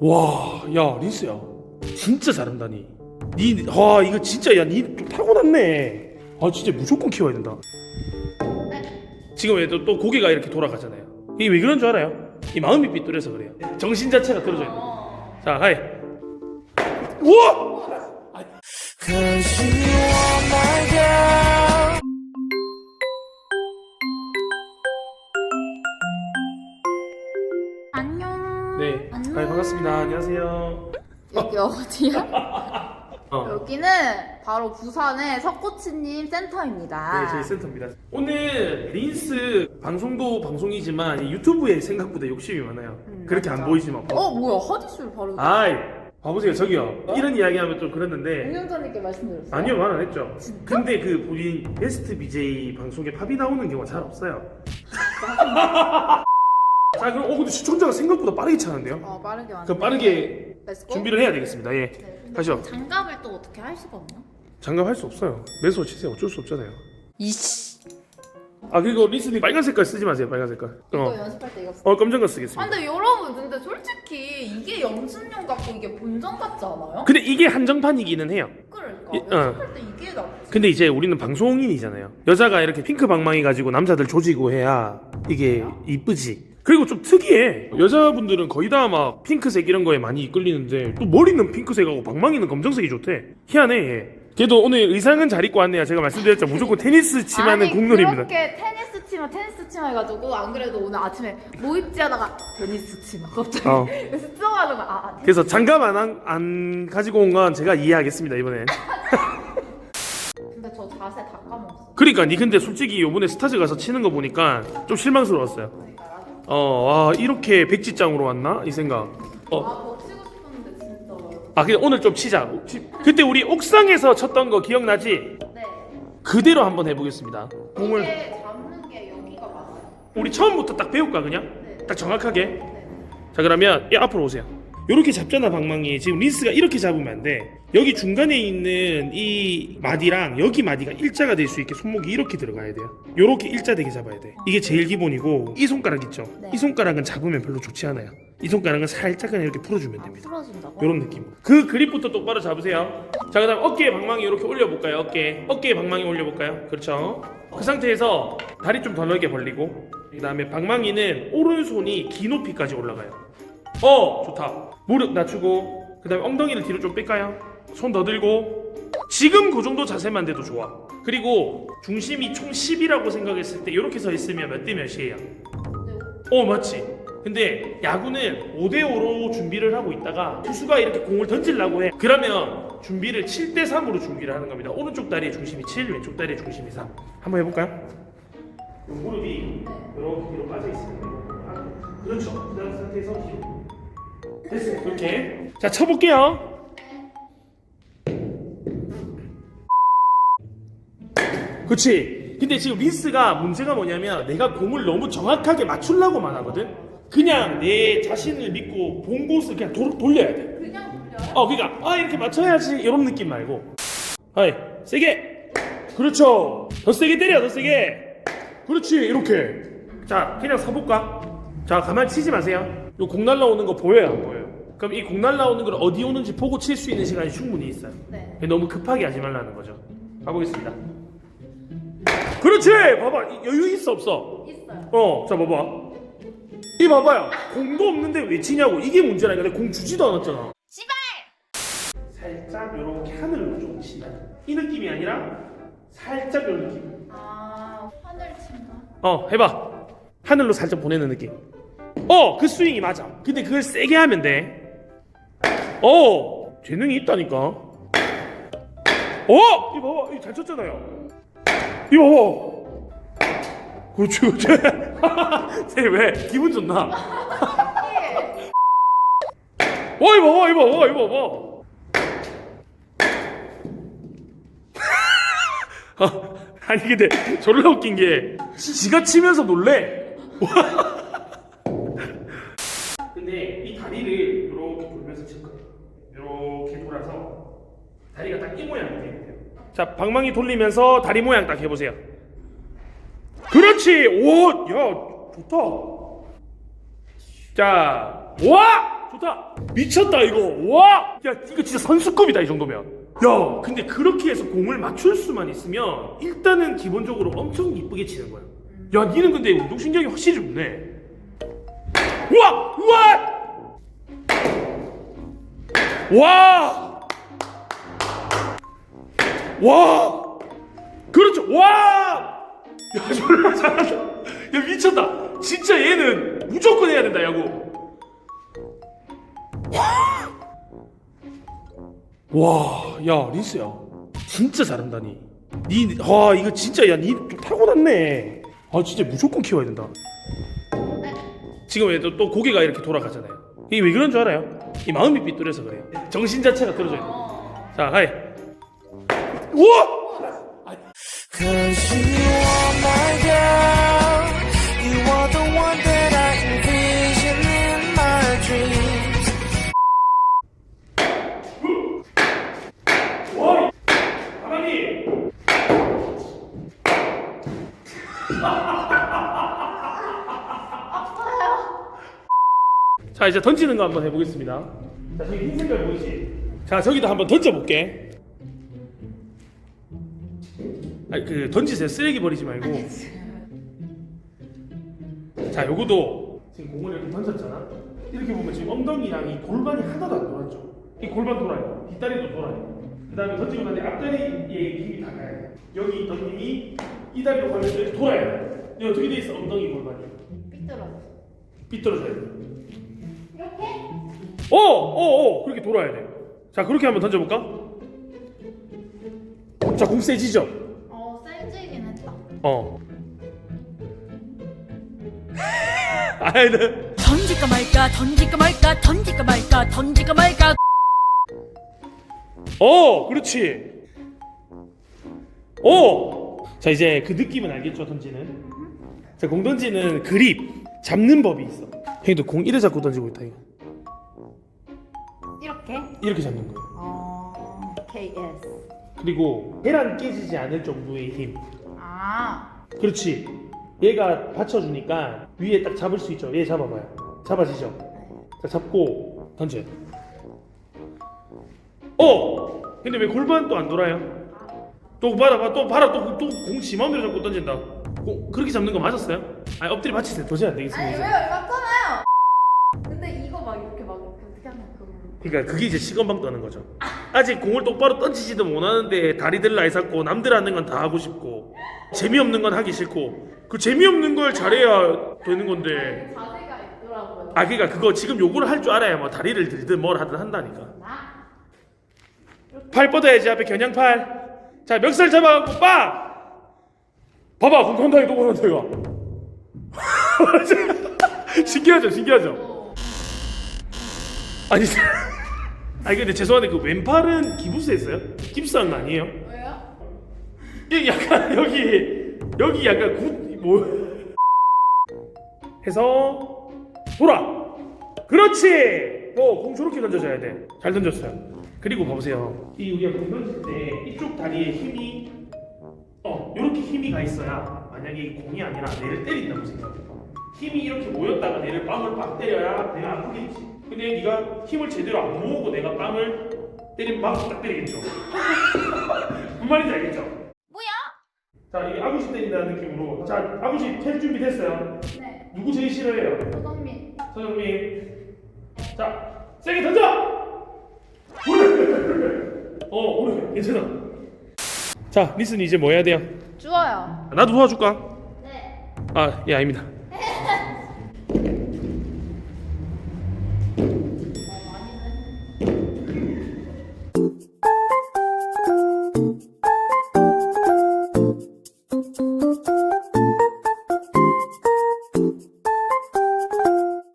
와, 야, 린스야. 진짜 잘한다, 니. 니, 와, 이거 진짜, 야, 니 좀 타고났네. 아, 진짜 무조건 키워야 된다. 지금 얘도 또 고개가 이렇게 돌아가잖아요. 이게 왜 그런 줄 알아요? 이 마음이 삐뚤어서 그래요. 정신 자체가 떨어져 있는 거예요. 자, 하이. 우와! 안녕. 안녕하세요. 여기 어디야? 어. 여기는 바로 부산의 석고치님 센터입니다. 네, 저희 센터입니다. 오늘 린스 방송도 방송이지만 이 유튜브에 생각보다 욕심이 많아요. 음, 그렇게 안 맞아. 보이지만. 어 뭐야 하디슈를 바로 아이, 봐보세요, 저기요. 이런 이야기하면 좀 그랬는데. 공연자님께 말씀드렸어요. 아니요, 말 안 했죠. 진짜? 근데 그 본인 베스트 BJ 방송에 팝이 나오는 경우가 잘 없어요. 자, 그럼 어 근데 시청자가 생각보다 빠르게 차는데요? 어 빠르게 왔네. 그럼 빠르게 렛츠고. 준비를 해야 되겠습니다. 예. 네. 근데 가시죠. 장갑을 또 어떻게 할 수가 없나? 장갑 할 수 없어요. 매수어 치세요. 어쩔 수 없잖아요. 이씨. 아 그리고 리스님 빨간 색깔 쓰지 마세요. 빨간 색깔. 이거 어, 연습할 때 이거. 써. 어 검정 거아 쓰겠습니다. 근데 여러분 근데 솔직히 이게 영순용 같고 이게 본전 같지 않아요? 근데 이게 한정판이기는 해요. 그러니까 이- 어. 연습할 때 이게 나. 근데 이제 우리는 방송인이잖아요. 여자가 이렇게 핑크 방망이 가지고 남자들 조지고 해야 이게 이쁘지. 그리고 좀 특이해. 여자분들은 거의 다 막 핑크색 이런 거에 많이 이끌리는데 또 머리는 핑크색하고 방망이는 검정색이 좋대. 희한해. 얘. 걔도 오늘 의상은 잘 입고 왔네요. 제가 말씀드렸죠. 무조건 테니스 치마는 아니, 국룰입니다. 그렇게 테니스 치마 테니스 치마 해가지고 안 그래도 오늘 아침에 뭐 입지 하다가 테니스 치마 갑자기 어. 그래서 수정하는 거야. 아, 아 테니스 그래서 장갑 안, 한- 안 가지고 온 건 제가 이해하겠습니다 이번엔. 근데 저 자세 다 까먹었어. 그러니까 니 근데 솔직히 요번에 스타즈 가서 치는 거 보니까 좀 실망스러웠어요. 어, 와 이렇게 백지장으로 왔나 이 생각. 어, 아더 치고 싶었는데 진짜 어려워. 아 그냥 오늘 좀 치자. 치- 그때 우리 옥상에서 쳤던 거 기억나지? 네. 그대로 한번 해보겠습니다. 공을 이게 잡는 게 여기가 맞아요. 우리 처음부터 딱 배울까 그냥? 네. 딱 정확하게. 네. 자 그러면 이 앞으로 오세요. 이렇게 잡잖아 방망이. 지금 린스가 이렇게 잡으면 안 돼. 여기 중간에 있는 이 마디랑 여기 마디가 일자가 될 수 있게 손목이 이렇게 들어가야 돼요. 이렇게 일자 되게 잡아야 돼. 이게 제일 기본이고 이 손가락 있죠? 네. 이 손가락은 잡으면 별로 좋지 않아요. 이 손가락은 살짝 그냥 이렇게 풀어주면 아 됩니다. 풀어준다고? 이런 느낌. 그 그립부터 똑바로 잡으세요. 자, 그다음 어깨에 방망이 이렇게 올려볼까요? 어깨, 어깨에 방망이 올려볼까요? 그렇죠. 그 상태에서 다리 좀 더 넓게 벌리고, 그 다음에 방망이는 오른손이 귀 높이까지 올라가요. 어, 좋다. 무릎 낮추고, 그 다음에 엉덩이를 뒤로 좀 뺄까요? 손 더 들고. 지금 그 정도 자세만 돼도 좋아. 그리고 중심이 총 10이라고 생각했을 때 이렇게 서 있으면 몇 대 몇이에요? 어 맞지 근데 야구는 5대5로 준비를 하고 있다가 투수가 이렇게 공을 던지려고 해 그러면 준비를 7대3으로 준비를 하는 겁니다 오른쪽 다리의 중심이 7 왼쪽 다리의 중심이 3 한번 해볼까요? 요 무릎이 이렇게 뒤로 빠져 있습니다 아, 그렇죠 그 상태에서 뒤로 됐어요 그렇게 자 쳐볼게요 그렇지. 근데 지금 린스가 문제가 뭐냐면 내가 공을 너무 정확하게 맞추려고만 하거든. 그냥 내 자신을 믿고 본 곳을 그냥 도, 돌려야 돼. 그냥 돌려? 어, 그러니까 아 이렇게 맞춰야지 이런 느낌 말고. 하이 세게. 그렇죠. 더 세게 때려, 더 세게. 그렇지, 이렇게. 자, 그냥 서볼까? 자, 가만 히 치지 마세요. 요 공 날라오는 거 보여요, 안 보여요? 그럼 이 공 날라오는 걸 어디 오는지 보고 칠 수 있는 시간이 충분히 있어요. 네. 너무 급하게 하지 말라는 거죠. 가보겠습니다. 그렇지! 봐봐. 이- 여유 있어, 없어? 있어요. 어, 자, 봐봐. 이 봐봐요. 공도 없는데 왜 치냐고. 이게 문제라니까. 내가 공 주지도 않았잖아. 씨발! 살짝 요렇게 하늘로 좀 치다. 이 느낌이 아니라 살짝 요 느낌. 아 하늘 친가? 어, 해봐. 하늘로 살짝 보내는 느낌. 어, 그 스윙이 맞아. 근데 그걸 세게 하면 돼. 어, 재능이 있다니까. 어, 이거 봐봐. 이거 잘 쳤잖아요. 이거 봐봐. 그렇지, 그렇지. 쟤 왜? 기분 좋나? 어, 이거 봐봐, 이거 봐봐, 이거 봐봐. 어, 아니 근데 졸라 웃긴 게 지가 치면서 놀래. 이 다리를 이렇게 돌면서 칠 거예요. 이렇게 돌아서 다리가 딱 이 모양이 돼야 돼요. 자, 방망이 돌리면서 다리 모양 딱 해보세요. 그렇지. 오, 야, 좋다. 자, 와, 좋다 미쳤다 이거 와 야 이거 진짜 선수급이다 이 정도면 야 근데 그렇게 해서 공을 맞출 수만 있으면 일단은 기본적으로 엄청 이쁘게 치는 거야 야 니는 근데 운동신경이 확실히 좋네 우와 우와 와! 와! 그렇죠. 와! 야, 졸라 잘한다. 야, 미쳤다. 진짜 얘는 무조건 해야 된다, 야구. 와, 야, 린스야. 진짜 잘한다, 니. 니, 와, 이거 진짜, 야, 니좀 타고났네. 아, 진짜 무조건 키워야 된다. 지금 얘도 또 고개가 이렇게 돌아가잖아요. 이게 왜 그런 줄 알아요? 이 마음이 삐뚤어서 그래요. 정신 자체가 떨어져야 돼. 자, 하이. 우와! Cause you are my 자 이제 던지는 거 한번 해보겠습니다. 자 저기 흰 색깔 보이지? 자 저기다 한번 던져볼게. 아니 그 던지세요. 쓰레기 버리지 말고. 자 요거도 지금 공을 이렇게 던졌잖아. 이렇게 보면 지금 엉덩이랑 이 골반이 하나도 안 돌았죠. 이 골반 돌아요. 뒷다리도 돌아요. 그 다음에 던지고 나서 앞다리에 힘이 다 가야 돼. 여기 있던 힘이 이 다리로 가면 이렇게 돌아야 돼. 이거 어떻게 돼 있어? 엉덩이 골반이. 삐뚤어져. 삐뚤어져야 돼. 이렇게? 어, 어, 어, 그렇게 돌아야 돼. 자, 그렇게 한번 던져볼까? 자, 공 세지죠? 어, 세지긴 했다. 어. 아이, 네. 던질까 말까 던질까 말까 던질까 말까 던질까 말까 어, 그렇지. 어. 자, 이제 그 느낌은 알겠죠, 던지는? 자, 공 던지는 그립, 잡는 법이 있어. 형도 공 이래 잡고 던지고 있다, 이거. 이렇게? 이렇게 잡는 거야. 어, KS. 그리고 계란 깨지지 않을 정도의 힘. 아, 그렇지. 얘가 받쳐주니까 위에 딱 잡을 수 있죠. 얘 잡아봐요. 잡아지죠. 자 잡고 던져요. 어. 근데 왜 골반 또 안 돌아요? 또 봐라, 또 봐라, 또또공 지마음대로 잡고 던진다. 공, 그렇게 잡는 거 맞았어요? 아니 엎드려 받치세요. 도저히 안 아니 되겠습니다. 왜요? 이제. 이거 맞잖아요. 근데 이거 막 이렇게 막 어떻게 하면 그거. 그러니까 그게 이제 시건방 떠는 거죠. 아직 공을 똑바로 던지지도 못하는데 다리들 나이 샀고 남들 하는 건 다 하고 싶고 재미없는 건 하기 싫고 그 재미없는 걸 잘해야 되는 건데 자세가 있더라고요. 아 그러니까 그거 지금 요구를 할 줄 알아야 뭐 다리를 들든 뭘 하든 한다니까 나? 팔 뻗어야지 앞에 겨냥팔 자 멱살 잡아갖고 빡 봐봐 공 건강히 또 보는다 이거 신기하죠 신기하죠 아니 아니 근데 죄송한데 그 왼팔은 기부스 했어요? 깁스한 거 아니에요? 왜요? 이 약간 여기 여기 약간 굿뭐. 해서 돌아! 그렇지! 어공 저렇게 던져줘야 돼잘 던졌어요. 그리고 봐보세요. 이 우리가 공 던질 때 이쪽 다리에 힘이 어 이렇게 힘이 가 있어야 만약에 이 공이 아니라 내를 때린다고 생각해 힘이 이렇게 모였다가 내를 빵을 빡 때려야 내가 아프겠지 근데 네가 힘을 제대로 안 모으고 내가 빵을 때리면 막딱 때리겠죠 무슨 말인지 알겠죠? 자, 이게 아구시 때린다는 느낌으로. 자, 아구시 캘 준비 됐어요. 네. 누구 제일 싫어해요? 조성민. 서정민. 자, 세게 던져! 어, 오른. 괜찮아. 자, 리슨 이제 뭐 해야 돼요? 주어요. 나도 도와줄까? 네. 아, 예, 아닙니다.